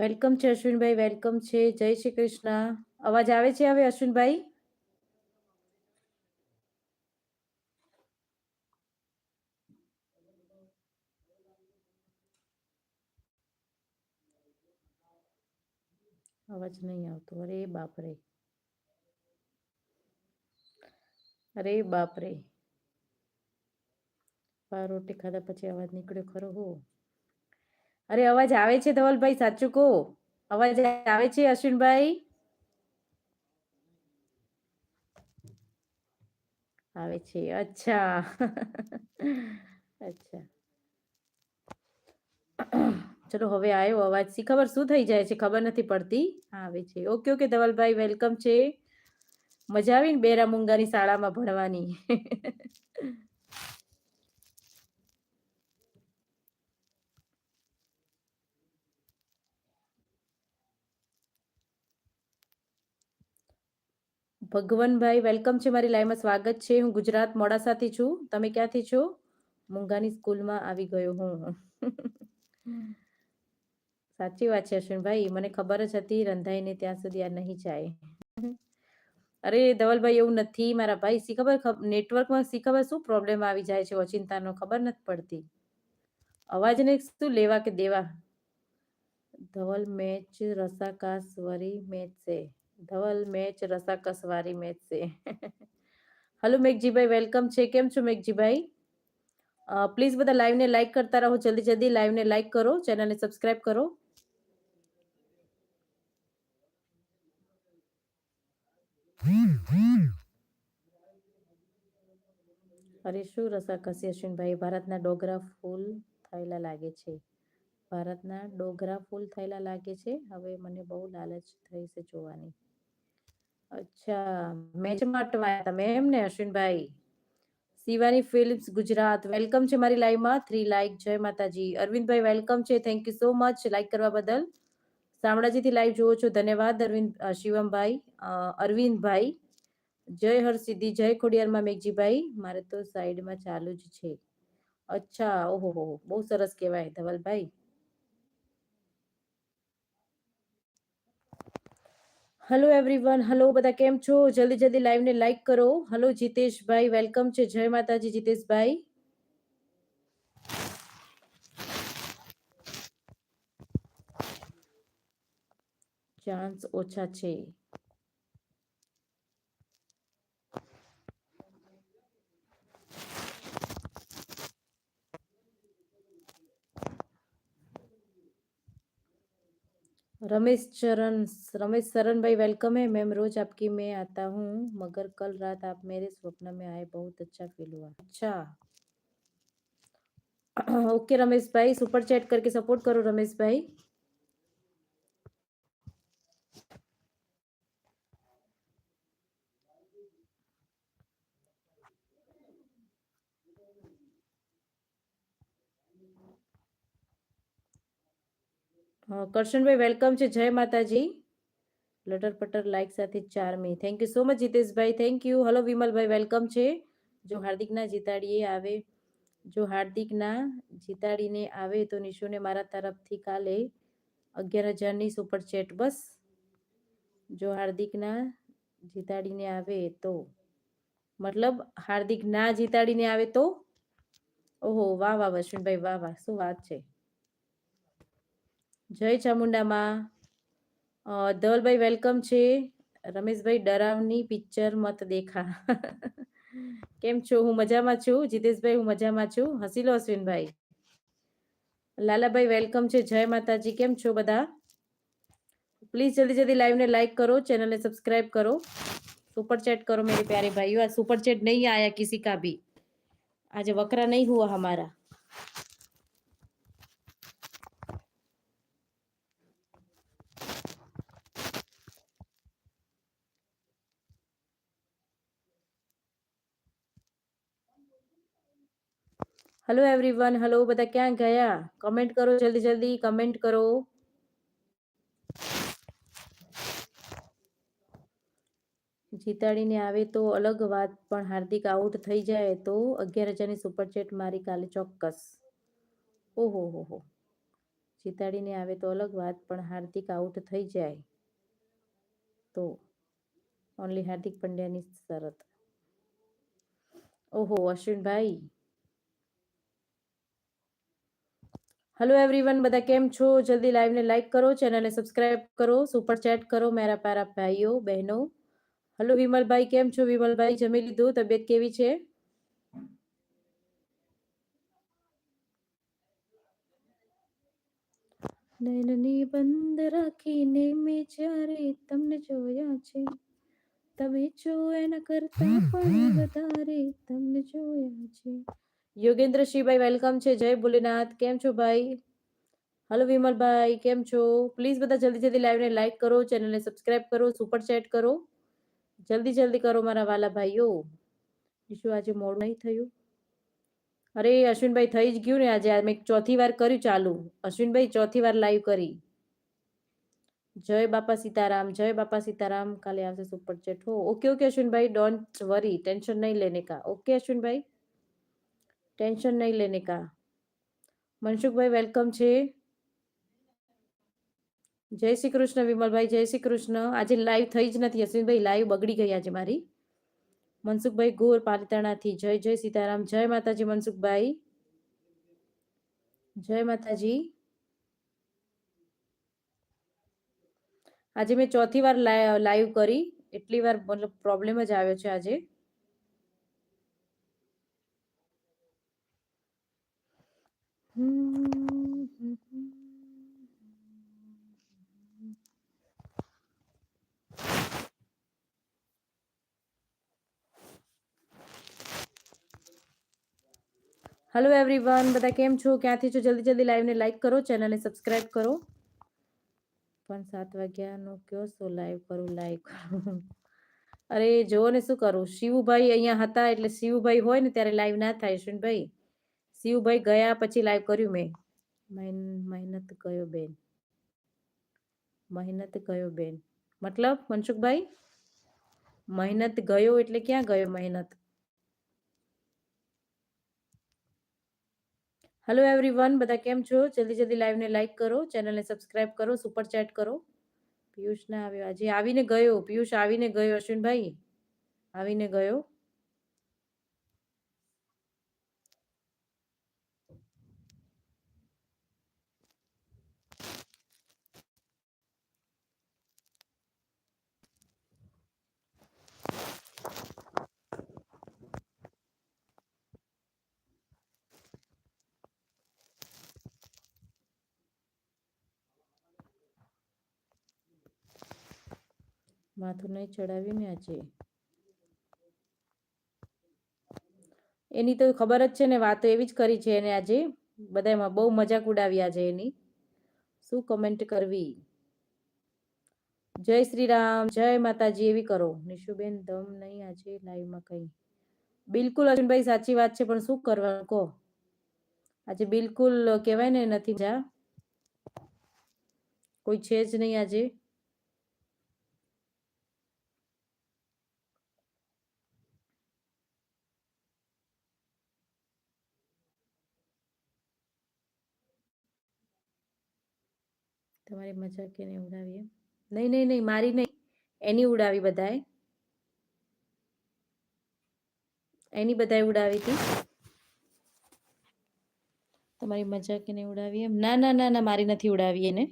Welcome છે અશ્વિનભાઈ, welcome છે. જય શ્રી કૃષ્ણ. અવાજ આવે છે હવે અશ્વિનભાઈ? અવાજ નહીં આવતો. અરે બાપરે. અરે બાપરે. રોટી ખાધા પછી અવાજ નીકળ્યો ખરો હો. અરે, અવાજ આવે છે ધવલભાઈ? સાચું કહો. અવાજ આવે છે અશ્વિનભાઈ? આવે છે. અચ્છા. અચ્છા. ચલો, હવે આવ્યો અવાજ સી. ખબર શું થઈ જાય છે? ખબર નથી પડતી. આવે છે. ઓકે ઓકે, ધવલભાઈ, વેલકમ છે. મજા આવી ને બેરા મુંગાની શાળામાં ભણવાની. ભગવનભાઈ, વેલકમ છે મારી લાઈવમાં. સ્વાગત છે. હું ગુજરાત મોડાસાથી છું. તમે ક્યાંથી છો? મુંગાની સ્કૂલમાં આવી ગયો હું. સાચી વાત છે અશ્વિનભાઈ. મને ખબર જ હતી રંધાઈને ત્યાં સુધી આ નહીં જાય. અરે, ધવલભાઈ, એવું નથી. મારા ભાઈ, શી ખબર? નેટવર્કમાં શી ખબર શું પ્રોબ્લેમ આવી જાય છે ઓચિંતાનો? ખબર નથી પડતી. અવાજને શું લેવા કે દેવા? ધવલ મેચ રસાકાસ વરી મેચ છે. ધવલ મેચ, રસાકસવારી મેચ છે. હલો મેઘજીભાઈ, વેલકમ છે. કેમ છો મેઘજીભાઈ? પ્લીઝ બધા લાઈવને લાઈક કરતા રહો. જલ્દી જલ્દી લાઈવને લાઈક કરો. ચેનલને સબસ્ક્રાઈબ કરો. અરે શું રસાકસી અશ્વિનભાઈ ભારતના ડોગરા ફૂલ થયેલા લાગે છે. ભારતના ડોગરા ફૂલ થયેલા લાગે છે. હવે મને બહુ લાલચ થઈ છે જોવાની. અચ્છા મેચમાં અટવાયા તમે એમ ને અશ્વિનભાઈ. શિવાની ફિલ્મ્સ ગુજરાત. વેલકમ છે મારી લાઈવમાં. થ્રી લાઈક જય માતાજી. અરવિંદભાઈ, વેલકમ છે. Thank you so much like કરવા બદલ. શામળાજીથી લાઈવ જુઓ છો. ધન્યવાદ, અરવિંદ શિવમભાઈ. અરવિંદભાઈ. જય હરસિદ્ધિ, જય ખોડિયારમાં મેઘજીભાઈ. મારે તો સાઈડમાં ચાલુ જ છે. અચ્છા, ઓહો, બહુ સરસ કહેવાય ધવલભાઈ. હલો એવરીવન હેલો બધા કેમ છો? જલ્દી જલ્દી લાઈવને લાઈક કરો. હલો જીતેશભાઈ. વેલકમ છે. જય માતાજી, જીતેશભાઈ. ચાન્સ ઓછા છે. रमेश चरण रमेश चरण भाई वेलकम है। मैम, रोज आपकी मैं आता हूँ, मगर कल रात आप मेरे स्वप्न में आए, बहुत अच्छा फील हुआ। अच्छा। ओके रमेश भाई सुपर चैट करके सपोर्ट करो रमेश भाई। કરશનભાઈ વેલકમ છે. જય માતાજી. લટર પટર લાઈક સાથે ચાર મી thank you so much Jiteshbhai. Thank you hello Vimalbhai welcome છે. જો હાર્દિકના જીતાડીએ આવે જો હાર્દિકના જીતાડીને આવે તો નિશુને મારા તરફથી કાલે અગિયાર હજારની સુપર ચેટ બસ. જો હાર્દિકના જીતાડીને આવે તો મતલબ હાર્દિક ના જીતાડીને આવે તો? ઓહો વાહ વાહ અશ્વિનભાઈ વાહ વાહ. શું વાત છે. જય ચામુંડામાં ધવલભાઈ વેલકમ છે રમેશભાઈ ડરાવની પિક્ચર મત દેખા કેમ છો હું મજામાં છું જીતેશભાઈ હું મજામાં છું હસી લો અશ્વિનભાઈ લાલાભાઈ વેલકમ છે જય માતાજી કેમ છો બધા પ્લીઝ જલ્દી જલ્દી લાઈવને લાઈક કરો ચેનલને સબસ્ક્રાઇબ કરો सुपर चैट करो मेरे प्यारे भाइयों आज सुपर चैट नहीं आया किसी का भी आज वकरा नहीं हुआ हमारा હેલો એવરીવન હેલો બધા ક્યાં ગયા? કમેન્ટ કરો જલ્દી જલ્દી. કમેન્ટ કરો. જીતાડીને આવે તો અલગ વાત, પણ હાર્દિક આઉટ થઈ જાય તો અગિયાર હજારની સુપરચેટ મારી કાલે ચોક્કસ. ઓહો, હો હો. જીતાડીને આવે તો અલગ વાત, પણ હાર્દિક આઉટ થઈ જાય તો ઓનલી હાર્દિક પંડ્યાની શરત. ઓહો, અશ્વિનભાઈ. હેલો એવરીવન બધા કેમ છો? જલ્દી લાઈવને લાઈક કરો ચેનલને સબસ્ક્રાઇબ કરો સુપર ચેટ કરો, મારા પ્યારા ભાઈઓ, બહેનો. હેલો વિમલભાઈ, કેમ છો? વિમલભાઈ, જમી લીધું? તબિયત કેવી છે? નયનની બંધ રાખીને મેં જ્યારે તમને જોયા છે, તમે જો એના કરતા પણ વધારે તમને જોયા છે. યોગેન્દ્રસિંહભાઈ વેલકમ છે. જય ભોલેનાથ. કેમ છો ભાઈ? હલો વિમલભાઈ કેમ છો? પ્લીઝ બધા જલ્દી જલ્દી લાઈવને લાઈક કરો ચેનલને સબસ્ક્રાઇબ કરો સુપર ચેટ કરો. જલ્દી જલ્દી કરો મારા વાલા ભાઈઓ. ઈશુ આજે મોડું નહીં થયું. અરે, અશ્વિનભાઈ થઈ જ ગયું ને આજે. આ મેં ચોથી વાર કર્યું ચાલુ. અશ્વિનભાઈ ચોથી વાર લાઈવ કરી. જય બાપા સીતારામ, જય બાપા સીતારામ. કાલે આવશે સુપર ચેટ હો okay okay Ashwinbhai don't worry tension નહીં લેને કા. ઓકે અશ્વિનભાઈ? ટેન્શન નહીં લેને કા. મનસુખભાઈ વેલકમ છે. જય શ્રી કૃષ્ણ વિમલભાઈ, જય શ્રી કૃષ્ણ. આજે લાઈવ થઈ જ નથી, અશ્વિનભાઈ લાઈવ બગડી ગઈ આજે મારી. મનસુખભાઈ ગોર પાલિતાણાથી. જય જય સીતારામ. જય માતાજી મનસુખભાઈ. જય માતાજી. આજે મેં ચોથી વાર લાઈવ કરી. એટલી વાર મતલબ પ્રોબ્લેમ જ આવ્યો છે આજે. હેલો એવરીવન બધા કેમ છો? ક્યાંથી છો? જલ્દી જલ્દી લાઈવને લાઈક કરો ચેનલને સબસ્ક્રાઇબ કરો. પણ સાત વાગ્યાનો કયો શું લાઈવ કરું લાઈવ કરું? અરે જુઓ ને શું કરું? શિવભાઈ અહીંયા હતા એટલે શિવભાઈ હોય ને ત્યારે લાઈવ ના થાય શિવભાઈ શિવભાઈ ગયા પછી લાઈવ કર્યું મેં. મહેનત કયો બેન. મહેનત ગયો બેન. મતલબ મનસુખભાઈ? મહેનત ગયો એટલે ક્યાં ગયો મહેનત? હેલો એવરીવન બધા કેમ છો? જલ્દી જલ્દી લાઈવને લાઈક કરો ચેનલને સબસ્ક્રાઇબ કરો સુપર ચેટ કરો. પિયુષ ના આવ્યો. આજે આવીને ગયો. પિયુષ આવીને ગયો, અશ્વિનભાઈ. આવીને ગયો. માથું નહીં ચડાવ્યું ને આજે. એની તો ખબર જ છે ને, વાતો એવી જ કરી છે એને આજે. બધામાં બહુ મજાક ઉડાવી આજે એની. શું કમેન્ટ કરવી? જય શ્રી રામ, જય માતાજી, એવી કરો. નિશુબેન, દમ નહીં આજે લાઈવમાં કઈ. બિલકુલ અર્જુનભાઈ, સાચી વાત છે, પણ શું કરવાનું કહો? આજે બિલકુલ કહેવાય ને, નથી જા. કોઈ છે જ નહીં આજે. મારે મજાક એને એમ નહીં નહીં નહીં, મારી નહીં. એની ઉડાવી બધાએ. એની બધાએ ઉડાવી હતી. તમારી મજાક એને ઉડાવી એમ, ના ના ના ના, મારી નથી ઉડાવી એને.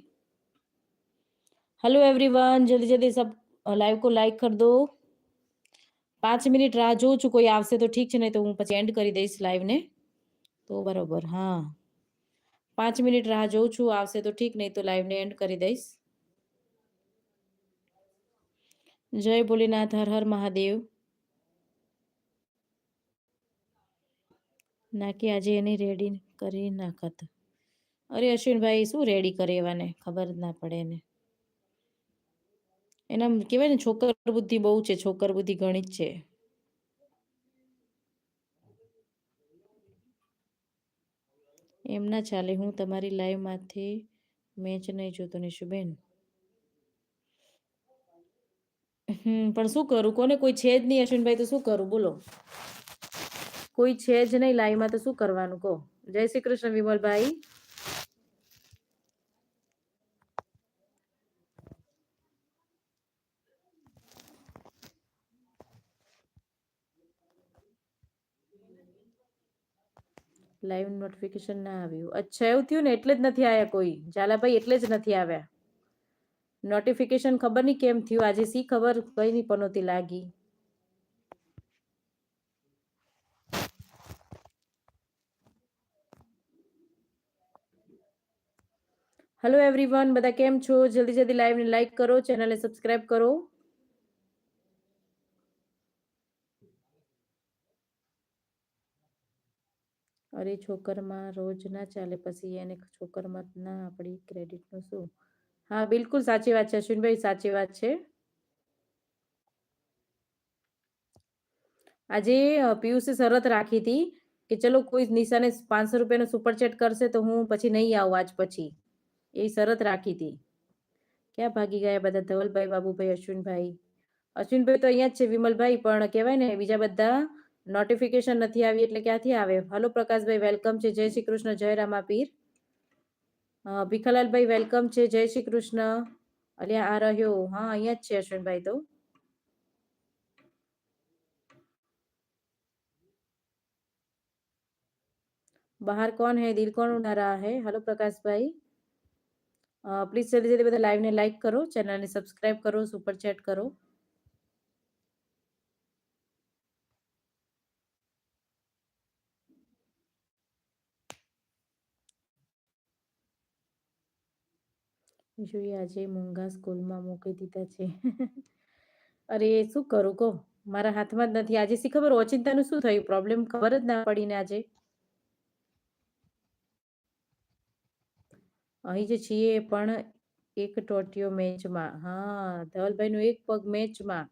હેલો એવરીવન જલ્દી જલ્દી સબ લાઈવ કો લાઈક કર દો. પાંચ મિનિટ રાહ જોઉં છું. કોઈ આવશે તો ઠીક છે, નહીં તો હું પછી એન્ડ કરી દઈશ લાઈવને તો બરોબર, હા. પાંચ મિનિટ રાહ જોઉં છું, આવશે તો ઠીક, નહીં તો લાઈવને એન્ડ કરી દઈશ. જય ભોલેનાથ, હર હર મહાદેવ. નાખી આજે એની રેડી કરી નાખત. અરે અશ્વિનભાઈ, શું રેડી કરે એવાને? ખબર ના પડે એને. એના કહેવાય ને, છોકર બુદ્ધિ બહુ છે, છોકર બુદ્ધિ ઘણી જ છે. એમ ના ચાલે, હું તમારી લાઈવમાંથી મેચ નહીં જોતો નિશુબેન હમ, પણ શું કરું? કોને કોઈ છે જ નહીં, અશ્વિનભાઈ, તો શું કરું? બોલો. કોઈ છે જ નહીં લાઈવમાં તો શું કરવાનું કહો? જય શ્રી કૃષ્ણ વિમલભાઈ. લાઈવ નોટિફિકેશન ના આવ્યું. અચ્છા, એવું થયું ને એટલે જ નથી આવ્યા કોઈ. ઝાલાભાઈ એટલે જ નથી આવ્યા. નોટિફિકેશન ખબર નહીં કેમ થયું? આજે સી ખબર? કઈ નહીં પનોતી લાગી. હેલો એવરીવન બધા કેમ છો? જલ્દી જલ્દી લાઈવને લાઈક કરો ચેનલને સબસ્ક્રાઇબ કરો. અરે છોકરમાં રોજ ના ચાલે, પછી એને છોકરમાં ના આપણી ક્રેડિટનું શું? હા, બિલકુલ સાચી વાત છે, અશ્વિનભાઈ, સાચી વાત છે. આજે પિયુષે શરત રાખી હતી કે ચલો કોઈ નિશાને પાંચસો રૂપિયાનો સુપરચેટ કરશે તો હું પછી નહીં આવું આજ પછી. એ શરત રાખી હતી. ક્યાં ભાગી ગયા બધા ધવલભાઈ, બાબુભાઈ, અશ્વિનભાઈ? અશ્વિનભાઈ તો અહીંયા જ છે, વિમલભાઈ, પણ કહેવાય ને બીજા બધા નોટિફિકેશન નથી આવી એટલે ક્યાંથી આવે હલો પ્રકાશભાઈ વેલકમ છે જય શ્રી કૃષ્ણ જય રામા પીર અ, ભીખાલાલભાઈ વેલકમ છે જય શ્રી કૃષ્ણ અલ્યા આ રહ્યો હા અહીંયા જ છે અશ્વિનભાઈ તો बाहर कौन है दिल कौन उड़ा रहा है हेलो प्रकाश भाई પ્લીઝ જલ્દી જલ્દી બધા લાઈવને લાઈક કરો ચેનલને સબસ્ક્રાઇબ કરો સુપર ચેટ કરો જોઈએ, આજે મૂંગા સ્કૂલમાં મૂકી દીધા છે. અરે, શું કરું કહો? મારા હાથમાં જ નથી. આજે શી ખબર? ઓચિંતાનું શું થયું? પ્રોબ્લેમ ખબર જ ના પડીને આજે. અહીં જે છીએ પણ એક ટોટિયો મેચમાં. હા, ધવલભાઈનું એક પગ મેચમાં.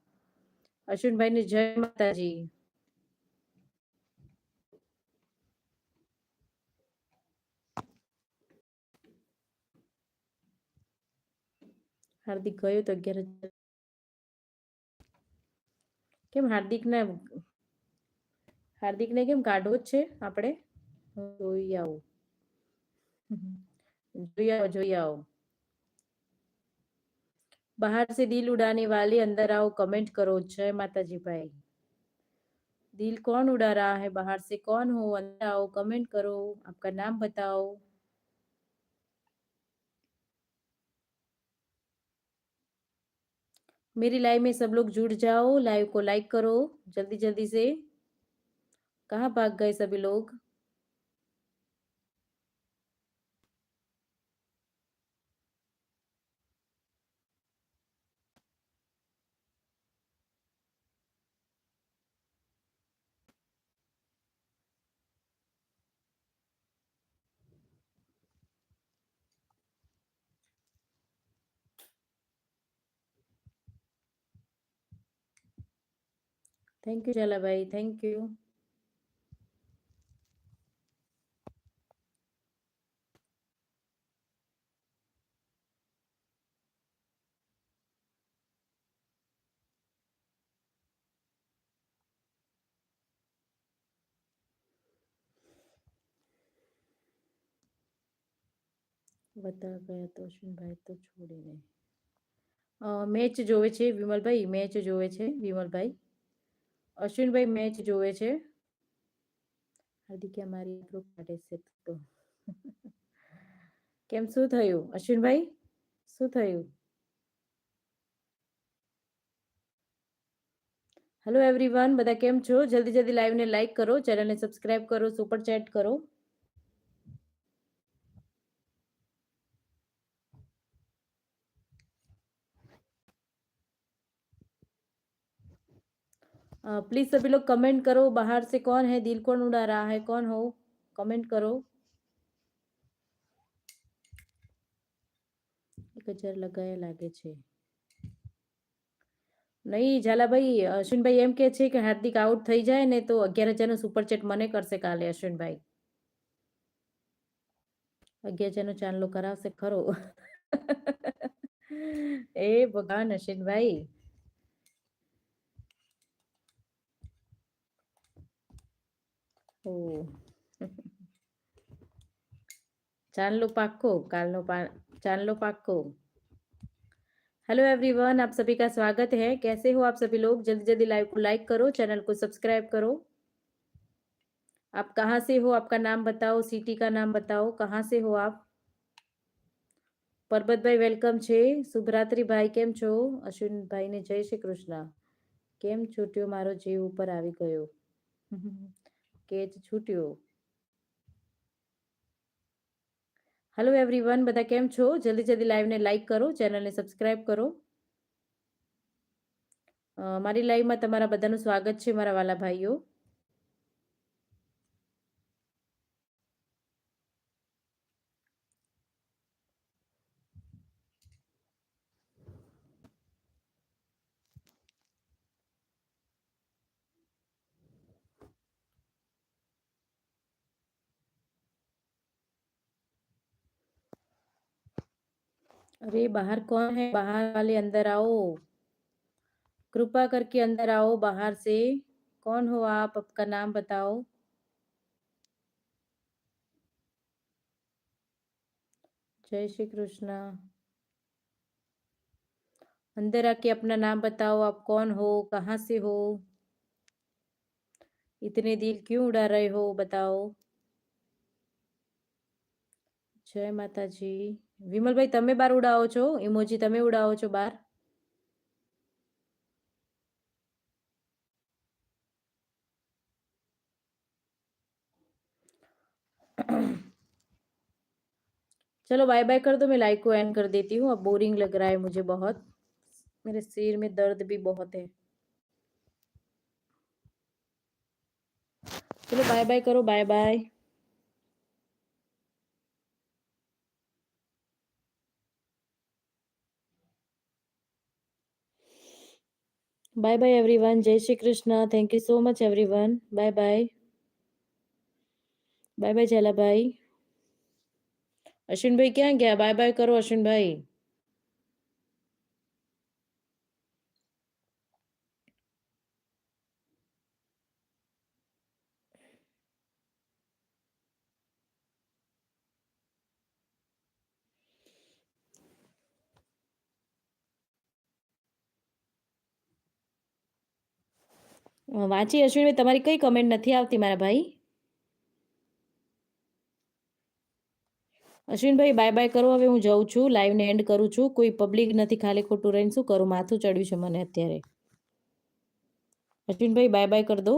અશ્વિનભાઈને જય માતાજી. હાર્દિક ગયો તો અગિયાર હજાર કેમ હાર્દિકને હાર્દિકને કેમ કાઢવો જ છે આપણે હું જોઈ આવું જોઈ આવો જોઈ આવો बाहर से दिल उड़ाने वाले अंदर आओ कमेंट करो जय माता जी भाई दिल कौन उड़ा रहा है बाहर से कौन हो अंदर आओ कमेंट करो आपका नाम बताओ मेरी लाइव में सब लोग जुड़ जाओ लाइव को लाइक करो जल्दी जल्दी से कहाँ भाग गए सभी लोग thank you Chalabhai thank you બતા ગયા તો અશ્વિનભાઈ તો છોડીને. મેચ જોવે છે વિમલભાઈ? મેચ જોવે છે વિમલભાઈ? અશ્વિનભાઈ મેચ જોવે છે. હાર્દિક મારી કાઢે છે તો. કેમ શું થયું? અશ્વિનભાઈ શું થયું? હેલો એવરીવન બધા કેમ છો? જલ્દી જલ્દી લાઈવને લાઈક કરો ચેનલને સબસ્ક્રાઇબ કરો સુપર ચેટ કરો. प्लीज सभी लोग कमेंट करो बाहर से कौन है दिल कौन उड़ा रहा है कौन हो कमेंट करो એક હજાર લગાયા લાગે છે નહીં ઝાલાભાઈ અશ્વિનભાઈ એમ કે છે કે હાર્દિક આઉટ થઈ જાય ને તો અગિયાર હજારનો સુપર ચેટ મને કરશે કાલે અશ્વિનભાઈ અગિયાર હજારનો ચાંદલો કરાવશે ખરો એ ભગવાન અશ્વિનભાઈ ઓ चांदलो पाक्को कालनो पा चांदलो पाक्को हेलो एवरीवन आप सभी का स्वागत है कैसे हो आप सभी लोग जल्दी जल्दी लाइव को लाइक करो चैनल को सब्सक्राइब करो आप कहाँ से हो आपका नाम बताओ सिटी का नाम बताओ कहाँ से हो आप પરબતભાઈ વેલકમ છે શુભરાત્રિભાઈ કેમ છો અશ્વિનભાઈને જય શ્રી કૃષ્ણ કેમ છૂટ્યો મારો જીવ ઉપર આવી ગયો કેચ છૂટ્યો. હેલો એવરીવન બધા કેમ છો? જલ્દી જલ્દી લાઈવને લાઈક કરો ચેનલને સબસ્ક્રાઇબ કરો. મારી લાઈવમાં તમારા બધાનું સ્વાગત છે, મારા વાલા ભાઈઓ. अरे, बाहर कौन है? बाहर वाले अंदर आओ। कृपा करके अंदर आओ, बाहर से। कौन हो आप? आपका नाम बताओ। जय श्री कृष्णा। अंदर आके अपना नाम बताओ, आप कौन हो? कहाँ से हो? इतने दिल क्यों उड़ा रहे हो? बताओ। जय माता जी। વિમલભાઈ તમે બાર ઉડાવો છો ઇમોજી તમે ઉડાવો છો બાર चलो बाय बाय कर दो मैं लाइव को एंड कर देती हूँ अब बोरिंग लग रहा है मुझे बहुत मेरे सिर में दर्द भी बहुत है चलो बाय बाय करो bye bye bye bye everyone જય Shri Krishna thank you so much everyone bye bye bye bye Zalabhai Ashwinbhai ક્યાં ગયા બાય બાય કરો અશ્વિનભાઈ વાંચી અશ્વિનભાઈ, તમારી કઈ કમેન્ટ નથી આવતી મારા ભાઈ? અશ્વિનભાઈ બાય બાય કરો. હવે હું જઉં છું લાઈવને એન્ડ કરું છું. કોઈ પબ્લિક નથી, ખાલી ખોટું રહીને શું કરું? માથું ચડ્યું છે મને અત્યારે. અશ્વિનભાઈ બાય બાય કરી દો